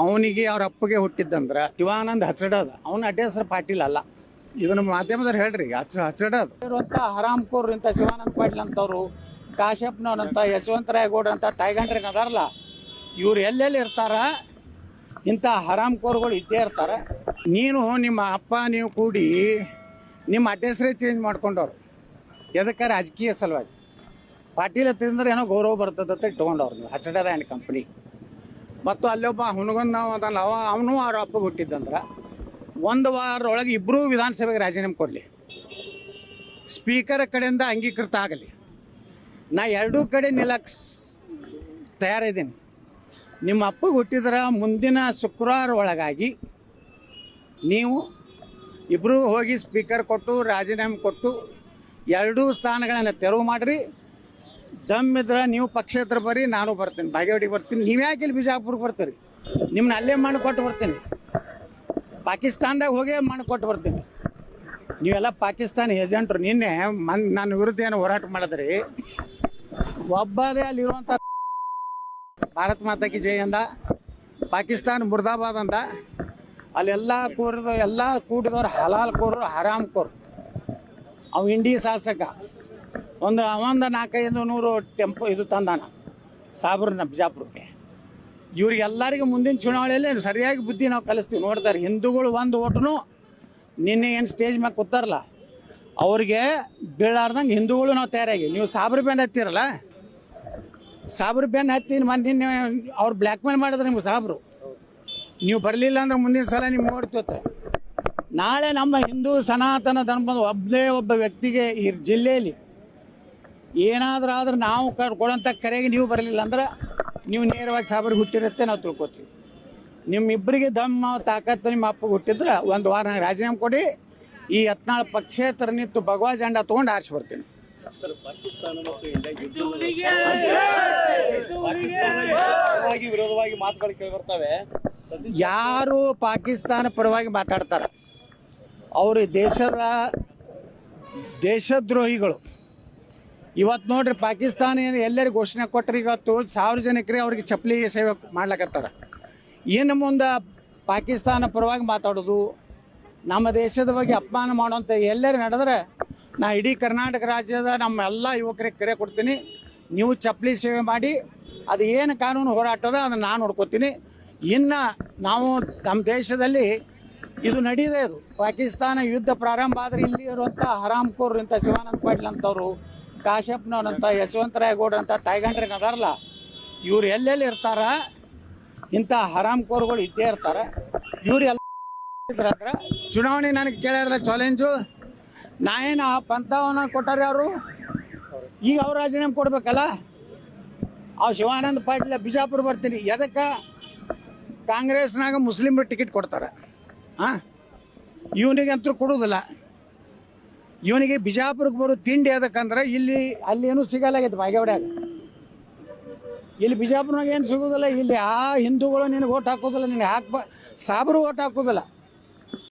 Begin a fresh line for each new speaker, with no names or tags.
ಅವನಿಗೆ ಅವ್ರ ಅಪ್ಪಗೆ ಹುಟ್ಟಿದ್ದಂದ್ರ ಶಿವಾನಂದ್ ಹಚ್ಚಡದ ಅವನ ಅಡ್ಡ ಹೆಸರು ಪಾಟೀಲ್ ಅಲ್ಲ. ಇದನ್ನ ಮಾಧ್ಯಮದವ್ರು ಹೇಳ್ರಿ ಹಚ್ಚ ಹಚ್ಚಡದ ಹರಾಮ್ಕೋರ್ ಇಂಥ ಶಿವಾನಂದ್ ಪಾಟೀಲ್ ಅಂತವ್ರು ಕಾಶ್ಯಪ್ನವ್ರಂತ ಯಶವಂತರಾಯಗೌಡ ಅಂತ ತಾಯ್ಗಂಡ್ರಿಗೆ ಅದಾರಲ್ಲ ಇವ್ರು ಎಲ್ಲೆಲ್ಲಿ ಇರ್ತಾರ? ಇಂಥ ಹರಾಮ್ಕೋರ್ಗಳು ಇದ್ದೇ ಇರ್ತಾರೆ. ನೀನು, ನಿಮ್ಮ ಅಪ್ಪ, ನೀವು ಕೂಡಿ ನಿಮ್ಮ ಅಡ್ಡ ಚೇಂಜ್ ಮಾಡ್ಕೊಂಡವ್ರು. ಎದಕ್ಕೆ ರಾಜಕೀಯ ಸಲುವಾಗಿ? ಪಾಟೀಲ್ ಹತ್ತಿದ್ರೆ ಏನೋ ಗೌರವ ಬರ್ತದೆ ಅಂತ ಇಟ್ಕೊಂಡವ್ರು ನೀವು ಹಚ್ಚಡದ ಆ್ಯಂಡ್ ಕಂಪ್ನಿ ಮತ್ತು ಅಲ್ಲೊಬ್ಬ ಹುನಗೊಂದ ಅದಲ್ಲ ಅವ ಅವನು ಅವ್ರ ಅಪ್ಪಗೆ ಹುಟ್ಟಿದ್ದಂದ್ರೆ ಒಂದು ವಾರದೊಳಗೆ ಇಬ್ಬರೂ ವಿಧಾನಸಭೆಗೆ ರಾಜೀನಾಮೆ ಕೊಡಲಿ. ಸ್ಪೀಕರ್ ಕಡೆಯಿಂದ ಅಂಗೀಕೃತ ಆಗಲಿ. ನಾ ಎರಡೂ ಕಡೆ ನಿಲ್ಲಕ್ಕೆ ತಯಾರಿದ್ದೀನಿ. ನಿಮ್ಮ ಅಪ್ಪಗೆ ಹುಟ್ಟಿದ್ರೆ ಮುಂದಿನ ಶುಕ್ರವಾರ ಒಳಗಾಗಿ ನೀವು ಇಬ್ಬರೂ ಹೋಗಿ ಸ್ಪೀಕರ್ ಕೊಟ್ಟು, ರಾಜೀನಾಮೆ ಕೊಟ್ಟು, ಎರಡೂ ಸ್ಥಾನಗಳನ್ನು ತೆರವು ಮಾಡಿರಿ. ದಮ್ ಇದ್ರೆ, ನೀವು ಪಕ್ಷೇತರ ಬರ್ರಿ ನಾನು ಬರ್ತೀನಿ ಬಾಗೇವಾಡಿಗೆ ಬರ್ತೀನಿ. ನೀವು ಯಾಕೆ ಇಲ್ಲಿ ಬಿಜಾಪುರಕ್ಕೆ ಬರ್ತೀರಿ? ನಿಮ್ಮನ್ನ ಅಲ್ಲೇ ಮಣ್ಣು ಕೊಟ್ಟು ಬರ್ತೀನಿ. ಪಾಕಿಸ್ತಾನದಾಗ ಹೋಗಿ ಮಣ್ಣು ಕೊಟ್ಟು ಬರ್ತೀನಿ. ನೀವೆಲ್ಲ ಪಾಕಿಸ್ತಾನ ಏಜೆಂಟ್ರು, ನಿನ್ನೆ ಮನ್, ನನ್ನ ವಿರುದ್ಧ ಏನು ಹೋರಾಟ ಮಾಡಿದ್ರಿ. ಒಬ್ಬರೇ ಅಲ್ಲಿರುವಂಥ ಭಾರತ್ ಮಾತಾ ಕಿ ಜೈ ಅಂದ, ಪಾಕಿಸ್ತಾನ ಮುರ್ದಾಬಾದ್ ಅಂದ. ಅಲ್ಲೆಲ್ಲ ಕೂರಿದ, ಎಲ್ಲ ಕೂಡಿದವ್ರು ಹಲಾಲ್ ಕೋರು ಹರಾಮ್ ಕೋರು ಅವು ಇಂಡಿ ಶಾಸಕ. ಒಂದು ಒಂದು ನಾಲ್ಕೈದು ನೂರು ಟೆಂಪೋ ಇದು ತಂದಾನ ಸಾಬ್ರನ್ನ ಬಿಜಾಪುರಕ್ಕೆ. ಇವ್ರಿಗೆಲ್ಲರಿಗೂ ಮುಂದಿನ ಚುನಾವಣೆಯಲ್ಲಿ ಸರಿಯಾಗಿ ಬುದ್ಧಿ ನಾವು ಕಲಿಸ್ತೀವಿ. ನೋಡ್ತಾರೆ, ಹಿಂದೂಗಳು ಒಂದು ಓಟನು ನಿನ್ನೆ ಏನು ಸ್ಟೇಜ್ ಮ್ಯಾಗ ಕೂತಾರಲ್ಲ, ಅವ್ರಿಗೆ ಬೀಳಾರ್ದಂಗೆ ಹಿಂದೂಗಳು ನಾವು ತಯಾರಾಗಿ. ನೀವು ಸಾಬ್ರ ಬ್ಯಾನ್ ಹತ್ತಿರಲ್ಲ, ಸಾಬ್ರ ಬೆನ್ ಹತ್ತಿ ನಿನ್ನೆ ಅವ್ರು ಬ್ಲ್ಯಾಕ್ ಮೇಲ್ ಮಾಡಿದ್ರೆ ನಿಮ್ಗೆ ಸಾಬ್ರು. ನೀವು ಬರಲಿಲ್ಲ ಅಂದ್ರೆ ಮುಂದಿನ ಸಲ ನಿಮ್ಗೆ ನೋಡ್ತೀವತ್ತೆ ನಾಳೆ ನಮ್ಮ ಹಿಂದೂ ಸನಾತನ ಧರ್ಮದ ಒಬ್ಬನೇ ಒಬ್ಬ ವ್ಯಕ್ತಿಗೆ ಈ ಜಿಲ್ಲೆಯಲ್ಲಿ ಏನಾದರೂ ಆದ್ರೆ ನಾವು ಕೊಡೋಂಥ ಕರೆಗೆ ನೀವು ಬರಲಿಲ್ಲ ಅಂದ್ರೆ ನೀವು ನೇರವಾಗಿ ಸಾಬ್ರಿಗೆ ಹುಟ್ಟಿರುತ್ತೆ ನಾವು ತಿಳ್ಕೊತೀವಿ. ನಿಮ್ಮಿಬ್ಬರಿಗೆ ದಮ್ಮ ತಾಕತ್ತು ನಿಮ್ಮ ಅಪ್ಪಗೆ ಹುಟ್ಟಿದ್ರೆ ಒಂದು ವಾರ ನಂಗೆ ರಾಜೀನಾಮೆ ಕೊಡಿ, ಈ ಹತ್ನಾಳು ಪಕ್ಷೇತರ ನಿಂತು ಭಗವಾ ಜಂಡ ತೊಗೊಂಡು ಆರಿಸಿ ಬರ್ತೀನಿ.
ವಿರೋಧವಾಗಿ ಕೇಳಿ
ಯಾರು ಪಾಕಿಸ್ತಾನ ಪರವಾಗಿ ಮಾತಾಡ್ತಾರೆ? ಅವರು ದೇಶದ ದೇಶದ್ರೋಹಿಗಳು. ಇವತ್ತು ನೋಡ್ರಿ ಪಾಕಿಸ್ತಾನ ಏನು ಎಲ್ಲರಿಗೂ ಘೋಷಣೆ ಕೊಟ್ಟರೆ ಇವತ್ತು ಸಾವಿರ ಜನಕ್ಕೆ ಅವ್ರಿಗೆ ಚಪ್ಪಲಿ ಸೇವೆ ಮಾಡ್ಲಕತ್ತಾರ. ಏನು ಮುಂದೆ ಪಾಕಿಸ್ತಾನ ಪರವಾಗಿ ಮಾತಾಡೋದು, ನಮ್ಮ ದೇಶದ ಬಗ್ಗೆ ಅಪಮಾನ ಮಾಡುವಂಥ ಎಲ್ಲರೂ ನಡೆದ್ರೆ ನಾ ಇಡೀ ಕರ್ನಾಟಕ ರಾಜ್ಯದ ನಮ್ಮ ಎಲ್ಲ ಯುವಕರಿಗೆ ಕರೆ ಕೊಡ್ತೀನಿ. ನೀವು ಚಪ್ಪಲಿ ಸೇವೆ ಮಾಡಿ, ಅದು ಏನು ಕಾನೂನು ಹೋರಾಟದ ಅದನ್ನು ನಾನು ನೋಡ್ಕೋತೀನಿ. ಇನ್ನು ನಾವು ನಮ್ಮ ದೇಶದಲ್ಲಿ ಇದು ನಡೀದೇ ಇದು ಪಾಕಿಸ್ತಾನ ಯುದ್ಧ ಪ್ರಾರಂಭ ಆದರೆ ಇಲ್ಲಿ ಇರುವಂಥ ಹರಾಮ್ಕೋರ್ ಇಂಥ ಶಿವಾನಂದ ಪಾಟೀಲ್ ಅಂತವ್ರು ಕಾಶ್ಯಪ್ನವ್ರಂತ ಯಶವಂತರಾಯ ಗೌಡ ಅಂತ ತಾಯ್ಗಂಡ್ರಿಗೆ ಅದಾರಲ್ಲ, ಇವ್ರು ಎಲ್ಲೆಲ್ಲಿ ಇರ್ತಾರ? ಇಂಥ ಹರಾಮ್ಕೋರ್ಗಳು ಇದ್ದೇ ಇರ್ತಾರೆ. ಇವ್ರು ಎಲ್ಲ ಚುನಾವಣೆ ನನಗೆ ಕೇಳ್ಯಾರ ಚಾಲೆಂಜು. ನಾ ಏನು ಪಂಥವನ್ನ ಕೊಟ್ಟಾರ ಅವರು ಈಗ ಅವ್ರು ರಾಜೀನಾಮೆ ಕೊಡ್ಬೇಕಲ್ಲ? ಆ ಶಿವಾನಂದ ಪಾಟೀಲ ಬಿಜಾಪುರ ಬರ್ತೀನಿ. ಎದಕ್ಕೆ? ಕಾಂಗ್ರೆಸ್ನಾಗ ಮುಸ್ಲಿಮ್ರು ಟಿಕೆಟ್ ಕೊಡ್ತಾರೆ. ಹಾಂ ಇವನಿಗಂತೂ ಕೊಡೋದಿಲ್ಲ. ಇವನಿಗೆ ಬಿಜಾಪುರಕ್ಕೆ ಬರೋ ತಿಂಡಿ ಅದಕ್ಕಂದ್ರೆ ಇಲ್ಲಿ ಅಲ್ಲಿ ಏನು ಸಿಗಲಾಗೈತೆ ಬಾಗೇವಾಡ್ಯಾಗ ಇಲ್ಲಿ ಬಿಜಾಪುರನಾಗ ಏನು ಸಿಗೋದಿಲ್ಲ, ಇಲ್ಲಿ ಆ ಹಿಂದೂಗಳು ನಿನಗೆ ಓಟ್ ಹಾಕೋದಿಲ್ಲ, ನಿನಗೆ ಹಾಕ್ಬ ಸಾಬರು ಓಟ್ ಹಾಕೋದಿಲ್ಲ.